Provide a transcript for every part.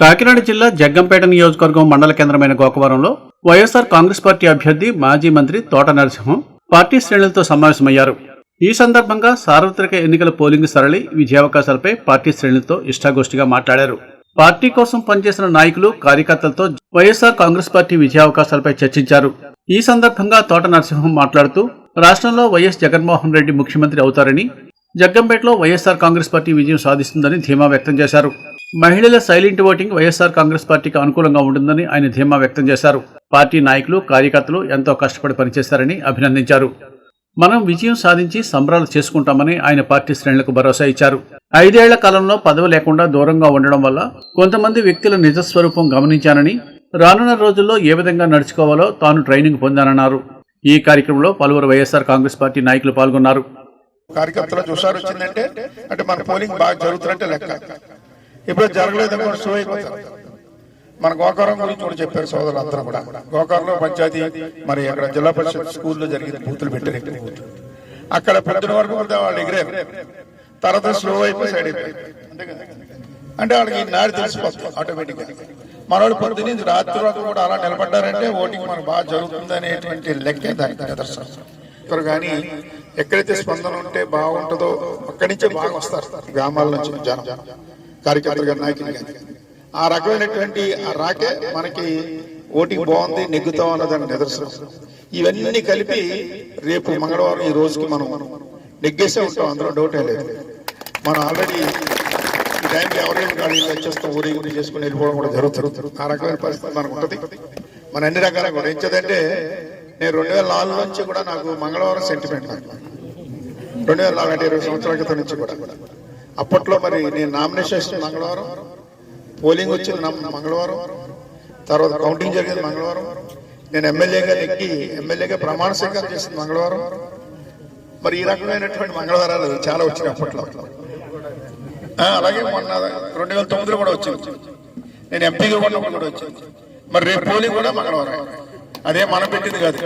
Kakinada జిల్లా జగ్గంపేట నియోజకవర్గం మండల కేంద్రమైన గోకవరంలో వైఎస్ఆర్ కాంగ్రెస్ పార్టీ అభ్యర్థి మాజీ మంత్రి తోట నరసింహం పార్టీ శ్రేణులతో సమావేశమయ్యారు. ఈ సందర్భంగా సార్వత్రిక ఎన్నికల పోలింగ్ సరళి విజయావకాశాలపై పార్టీ శ్రేణులతో ఇష్టాగోష్ఠిగా మాట్లాడారు. పార్టీ కోసం పనిచేసిన నాయకులు కార్యకర్తలతో వైఎస్ఆర్ కాంగ్రెస్ పార్టీ విజయావకాశాలపై చర్చించారు. ఈ సందర్భంగా తోట నరసింహం మాట్లాడుతూ రాష్ట్రంలో వైఎస్ జగన్మోహన్ రెడ్డి ముఖ్యమంత్రి అవుతారని జగ్గంపేటలో వైఎస్ఆర్ కాంగ్రెస్ పార్టీ విజయం సాధిస్తుందని ధీమా వ్యక్తం చేశారు. మహిళల సైలెంట్ ఓటింగ్ వైఎస్ఆర్ కాంగ్రెస్ పార్టీకి అనుకూలంగా ఉంటుందని ఆయన ధీమా వ్యక్తం చేశారు. పార్టీ నాయకులు కార్యకర్తలు ఎంతో కష్టపడి పనిచేశారని అభినందించారు. మనం విజయం సాధించి సంబరాలు చేసుకుంటామని ఆయన పార్టీ శ్రేణులకు భరోసా ఇచ్చారు. ఐదేళ్ళ కాలంలో పదవి లేకుండా దూరంగా ఉండడం వల్ల కొంతమంది వ్యక్తుల నిజస్వరూపం గమనించానని రానున్న రోజుల్లో ఏ విధంగా నడుచుకోవాలో తాను ట్రైనింగ్ పొందానన్నారు. ఈ కార్యక్రమంలో పలువురు వైఎస్ఆర్ కాంగ్రెస్ పార్టీ నాయకులు పాల్గొన్నారు. కార్యకర్తల చూసారు వచ్చిందంటే అంటే మన పోలింగ్ బాగా జరుగుతున్నట్టే లెక్క. ఇప్పుడు జరగలేదు అనుకో షో అయిపోతారు మన గోకారం గురించి కూడా చెప్పారు సోదరులు అందరూ కూడా. గోకారంలో పంచాయతీ మరి అక్కడ జిల్లా పరిషత్ స్కూల్లో జరిగిన బూతులు పెట్టారు. ఎక్కువ బూతులు అక్కడ పొద్దున వరకు కూడా వాళ్ళు ఎగిరారు. తర్వాత స్లో అయిపోయి సైడ్ అయిపోయారు. అంటే వాళ్ళకి నాడు తెలిసిపోతుంది ఆటోమేటిక్గా మనోళ్ళు పొద్దున్న రాత్రి వరకు కూడా అలా నిలబడ్డారంటే ఓటింగ్ మనకు బాగా జరుగుతుంది అనేటువంటి లెక్కే దానికి నిదర్శనం. ఇక్కడ కానీ ఎక్కడైతే స్పందన ఉంటే బాగుంటుందో అక్కడి నుంచే బాగా వస్తారు. గ్రామాల నుంచి జనం. కార్యకర్తలు నాయకులు కానీ ఆ రకమైనటువంటి ఆ రాకే మనకి ఓటింగ్ బాగుంది నెగ్గుతాం అన్నదాని నిదర్శనం. ఇవన్నీ కలిపి రేపు మంగళవారం ఈ రోజుకి మనం నెగ్గేసే ఉంటాం అందులో డౌటే లేదు. మనం ఆల్రెడీ ఈ టైంకి ఎవరైనా గాడి వచ్చేస్తాం ఊరేగింపు చేసుకుని వెళ్ళిపోవడం కూడా జరుగుతుంది. ఆ రకమైన పరిస్థితి మనకు ఉంటుంది. మన అన్ని రకాలుగా కూడా. నేను రెండు వేల నాలుగు నుంచి కూడా నాకు మంగళవారం సెంటిమెంట్ నాకు. రెండు వేల నాలుగు అంటే ఇరవై సంవత్సరాల క్రితం నుంచి కూడా. అప్పట్లో మరి నేను నామినేషన్ మంగళవారం పోలింగ్ వచ్చింది మంగళవారం తర్వాత కౌంటింగ్ జరిగింది మంగళవారం. నేను ఎమ్మెల్యేగా నెక్కి ఎమ్మెల్యేగా ప్రమాణ స్వీకారం చేసింది మంగళవారం. మరి ఈ రకమైనటువంటి మంగళవారాలు చాలా వచ్చినాయి అప్పట్లో. అలాగే మొన్న రెండు వేల తొమ్మిదిలో కూడా వచ్చింది. నేను ఎంపీగా ఉన్నప్పుడు కూడా వచ్చింది. మరి రేపు పోలింగ్ కూడా మంగళవారం. అదే మనం పెట్టింది కాదు.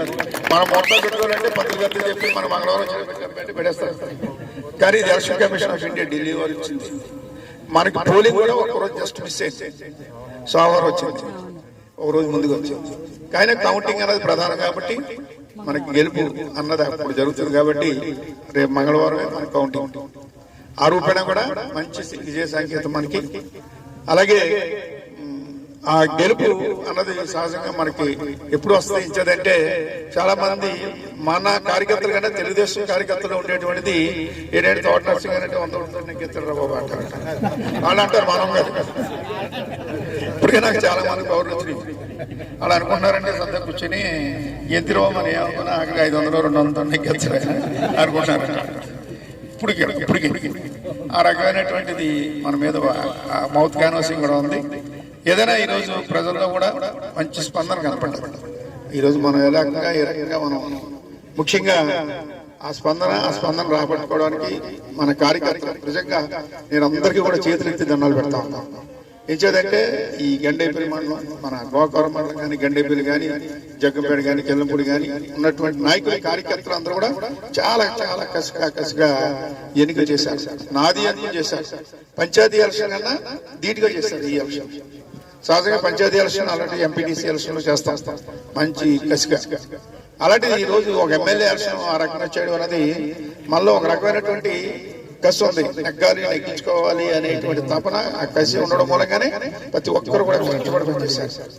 మనం మొత్తం పెట్టుకోవాలంటే పత్రికలు చెప్పి మన మంగళవారం పెట్టి పెట్టేస్తారు కానీ ఇది election commission of India Delhi వారు ఇచ్చింది. మనకి పోలింగ్ కూడా ఒక రోజు జస్ట్ మిస్ అయింది. సోమవారం వచ్చింది. ఒక రోజు ముందుకు వచ్చింది. కానీ కౌంటింగ్ అనేది ప్రధానం కాబట్టి మనకి గెలుపు అన్నది అప్పుడు జరుగుతుంది కాబట్టి రేపు మంగళవారమే మన కౌంటింగ్ ఆ రూపేణ కూడా మంచి విజయ సంకేతం మనకి. అలాగే ఆ గెలుపు అన్నది సహజంగా మనకి ఎప్పుడు వస్తుంది ఇచ్చేదంటే చాలా మంది మన కార్యకర్తలు కంటే తెలుగుదేశం కార్యకర్తలు ఉండేటువంటిది ఏడేడు తోట నర్సింగ్ అంటే వంద ఉంటుంది నెగ్గిస్తారు బాబు అంటారు. వాళ్ళు అంటారు మనం కాదు. ఇప్పటికే నాకు చాలా మంది పౌరులు వచ్చినాయి. అలా అనుకుంటున్నారంటే సొంత కూర్చొని ఎత్తిరో మన ఏమనుకున్నా ఐదు వందలు రెండు వందలు నెగ్గిస్తారు అనుకుంటున్నారు ఇప్పుడు ఇప్పటికి ఆ రకమైనటువంటిది మన మీద మౌత్ క్యాన్వాసింగ్ కూడా ఉంది. ఏదైనా ఈరోజు ప్రజల్లో కూడా మంచి స్పందన కనపడ్డది. ఈరోజు మనం ఏ రకంగా ఏ రకంగా మనం ముఖ్యంగా ఆ స్పందన ఆ స్పందన రాబట్టుకోవడానికి మన కార్యకర్తలు నిజంగా నేను అందరికీ కూడా చేతులెత్తి దండాలు పెడతా ఉన్నాను ఏంచేదంటే ఈ గండేపల్లి మండలం మన గోకవరం మండలం కానీ గండేపల్లి కానీ జగ్గంపేట కానీ కెల్లంపూడి కానీ ఉన్నటువంటి నాయకులు కార్యకర్తలు అందరూ కూడా చాలా చాలా కసిగా కసిగా ఎన్నిక చేశారు. నాది ఎన్నిక చేశారు. పంచాయతీ ఎలక్షన్ కన్నా ధీటుగా చేశారు ఈ ఎలక్షన్. సహజంగా పంచాయతీ ఎలక్షన్ అలాంటి ఎంపీటీసీ ఎలక్షన్లు చేస్తాం. మంచి కసిగా అలాంటిది ఈ రోజు ఒక ఎమ్మెల్యే ఎలక్షన్ ఆ రకంగా చేయడం అనేది మళ్ళీ ఒక రకమైనటువంటి కసి ఉంది. నెగ్గాలి నెగ్గించుకోవాలి అనేటువంటి తపన ఆ కసి ఉండడం మూలంగానే ప్రతి ఒక్కరు కూడా కష్టపడి పనిచేశారు.